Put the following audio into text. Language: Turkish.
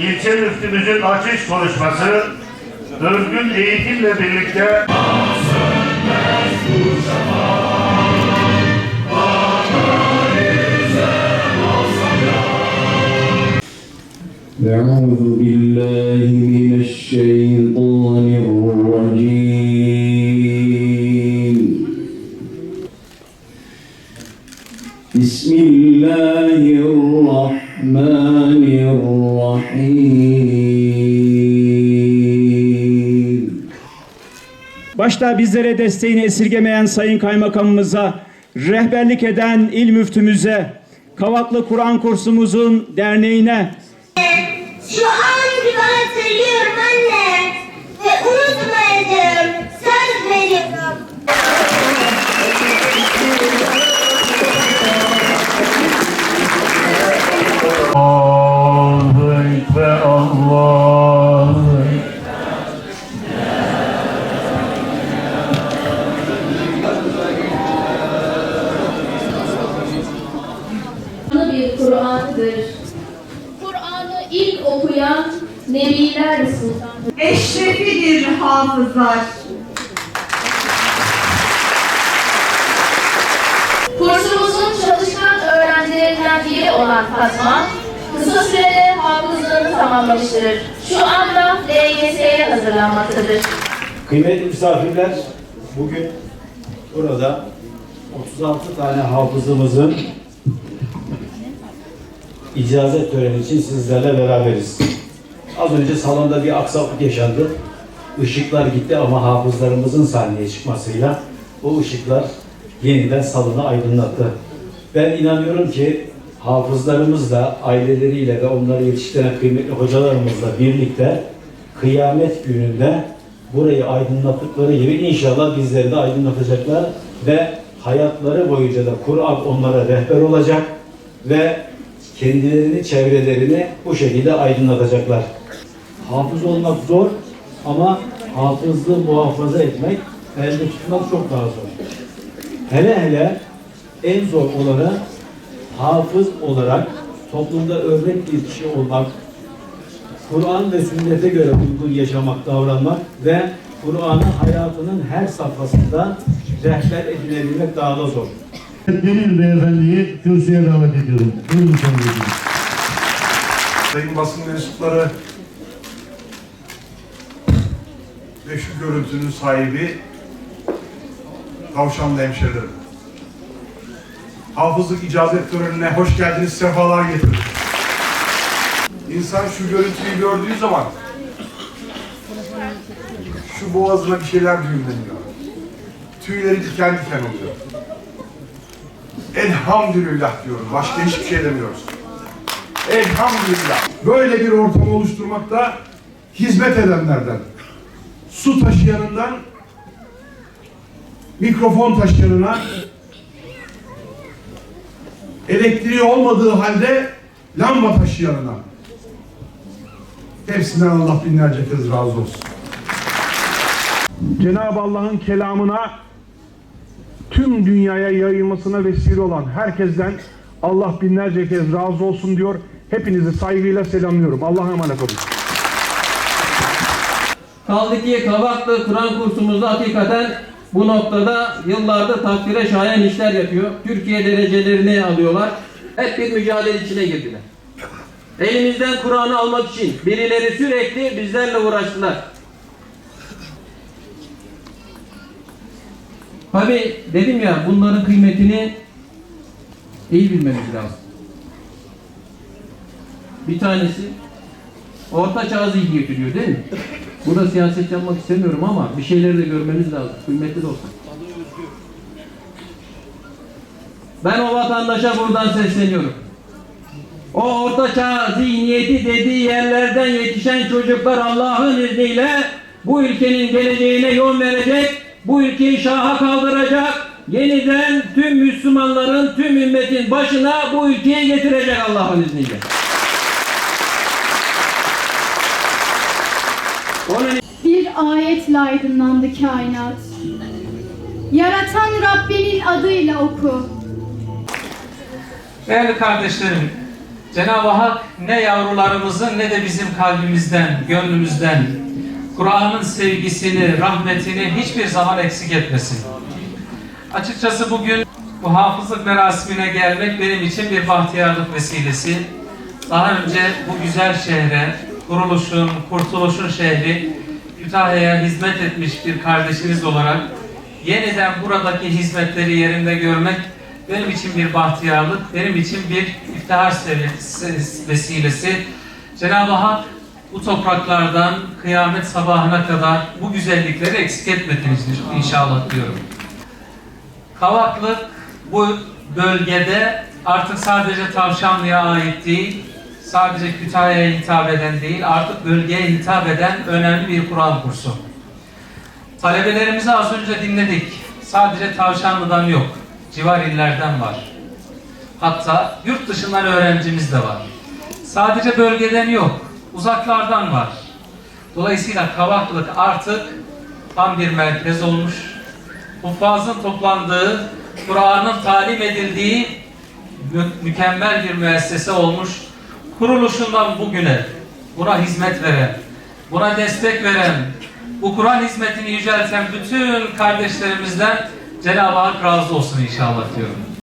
ilçe müftümüzün açış konuşması örgün eğitimle birlikte أعوذ بالله من الشيطان الرجيم بسم الله الرحمن الرحيم Başta bizlere desteğini esirgemeyen Sayın Kaymakamımıza, rehberlik eden il müftümüze, Kavaklı Kur'an kursumuzun derneğine, Kur'an'dır. Kur'an'ı ilk okuyan Nebiler Sultanı. Eşrefidir hafızlar. Kursumuzun çalışkan öğrencilerinden biri olan Fatma, kısa sürede hafızlığını tamamlamıştır. Şu anda LYS'ye hazırlanmaktadır. Kıymetli misafirler, bugün burada 36 tane hafızımızın icazet töreni için sizlerle beraberiz. Az önce salonda bir aksaklık yaşandı. Işıklar gitti ama hafızlarımızın sahneye çıkmasıyla o ışıklar yeniden salonu aydınlattı. Ben inanıyorum ki hafızlarımızla, aileleriyle ve onları yetiştiren kıymetli hocalarımızla birlikte kıyamet gününde burayı aydınlattıkları gibi inşallah bizleri de aydınlatacaklar ve hayatları boyunca da Kur'an onlara rehber olacak ve kendilerini, çevrelerini bu şekilde aydınlatacaklar. Hafız olmak zor ama hafızlığı muhafaza etmek, elde tutmak çok daha zor. Hele hele en zor olanı hafız olarak toplumda örnek bir kişi olmak, Kur'an ve sünnete göre uygun yaşamak, davranmak ve Kur'an'ı hayatının her safhasında rehber edinebilmek daha da zor. Demir Beyefendi'yi kürsüye davet ediyorum. Buyurun Vekilim. Sayın basın mensupları ve şu görüntünün sahibi Tavşanlı hemşerilerim. Hafızlık icazet törenine hoş geldiniz, sefalar getirdiniz. İnsan şu görüntüyü gördüğü zaman şu boğazına bir şeyler düğümleniyor. Tüyleri diken diken oluyor. Elhamdülillah diyorum. Başka hiçbir şey demiyoruz. Elhamdülillah. Böyle bir ortam oluşturmakta hizmet edenlerden, su taşıyanından mikrofon taşıyanına, elektriği olmadığı halde lamba taşıyanına. Hepsinden Allah binlerce kez razı olsun. Cenab-ı Allah'ın kelamına tüm dünyaya yayılmasına vesile olan herkesten Allah binlerce kez razı olsun diyor. Hepinizi saygıyla selamlıyorum. Allah'a emanet olun. Kaldı ki Kavaklı Kur'an kursumuzda hakikaten bu noktada yıllardır takdire şayan işler yapıyor. Türkiye derecelerini alıyorlar. Hep bir mücadele içine girdiler. Elimizden Kur'an'ı almak için birileri sürekli bizlerle uğraştılar. Tabi dedim ya bunların kıymetini iyi bilmemiz lazım. Bir tanesi orta çağ zihniyeti diyor değil mi? Burada siyaset yapmak istemiyorum ama bir şeyleri de görmemiz lazım. Kıymetli dostum. Ben o vatandaşa buradan sesleniyorum. O orta çağ zihniyeti dediği yerlerden yetişen çocuklar Allah'ın izniyle bu ülkenin geleceğine yol verecek, bu ülkeyi şaha kaldıracak, yeniden tüm Müslümanların, tüm ümmetin başına bu ülkeyi getirecek Allah'ın izniyle. Onun Bir ayetle aydınlandı kainat. Yaratan Rabbinin adıyla oku. Değerli kardeşlerim, Cenab-ı Hak ne yavrularımızın ne de bizim kalbimizden, gönlümüzden Kur'an'ın sevgisini, rahmetini hiçbir zaman eksik etmesin. Açıkçası bugün bu hafızlık merasimine gelmek benim için bir bahtiyarlık vesilesi. Daha önce bu güzel şehre, kuruluşun, kurtuluşun şehri Kütahya'ya hizmet etmiş bir kardeşiniz olarak yeniden buradaki hizmetleri yerinde görmek benim için bir bahtiyarlık, benim için bir iftihar vesilesi. Cenab-ı Hak bu topraklardan kıyamet sabahına kadar bu güzellikleri eksik etmediniz inşallah diyorum. Kavaklık bu bölgede artık sadece Tavşanlı'ya ait değil, sadece Kütahya'ya hitap eden değil, artık bölgeye hitap eden önemli bir Kur'an kursu. Talebelerimizi az önce dinledik. Sadece Tavşanlı'dan yok, civar illerden var. Hatta yurt dışından öğrencimiz de var. Sadece bölgeden yok, uzaklardan var. Dolayısıyla Kavaklık artık tam bir merkez olmuş. Huffazın toplandığı, Kur'an'ın talim edildiği mü- mükemmel bir müessese olmuş. Kuruluşundan bugüne buna hizmet veren, buna destek veren, bu Kur'an hizmetini yücelten bütün kardeşlerimizden Cenab-ı Hak razı olsun inşallah diyorum.